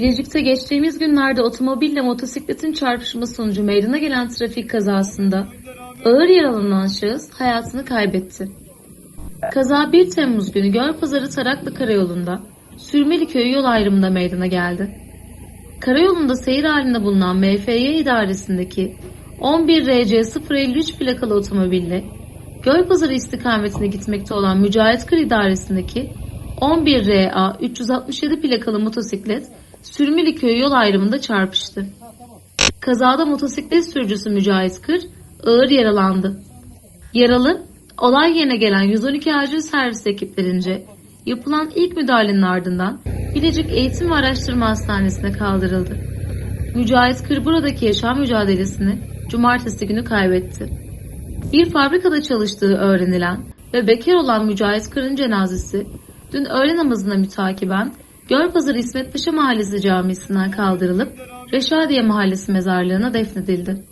Bilecik'te geçtiğimiz günlerde otomobille motosikletin çarpışması sonucu meydana gelen trafik kazasında ağır yaralanan şahıs hayatını kaybetti. Kaza 1 Temmuz günü Gölpazarı Taraklı Karayolu'nda Sürmeli Köyü yol ayrımında meydana geldi. Karayolunda seyir halinde bulunan MFY idaresindeki 11 RC 053 plakalı otomobille Gölpazarı istikametine gitmekte olan Mücahit Kır idaresindeki 11 RA 367 plakalı motosiklet Sürmeli Köyü yol ayrımında çarpıştı. Kazada motosiklet sürücüsü Mücahit Kır ağır yaralandı. Yaralı, olay yerine gelen 112 acil servis ekiplerince yapılan ilk müdahalenin ardından Bilecik Eğitim ve Araştırma Hastanesi'ne kaldırıldı. Mücahit Kır buradaki yaşam mücadelesini cumartesi günü kaybetti. Bir fabrikada çalıştığı öğrenilen ve bekar olan Mücahit Kır'ın cenazesi dün öğle namazına mütakiben Gölpazarı İsmet Paşa Mahallesi camisinden kaldırılıp Reşadiye Mahallesi mezarlığına defnedildi.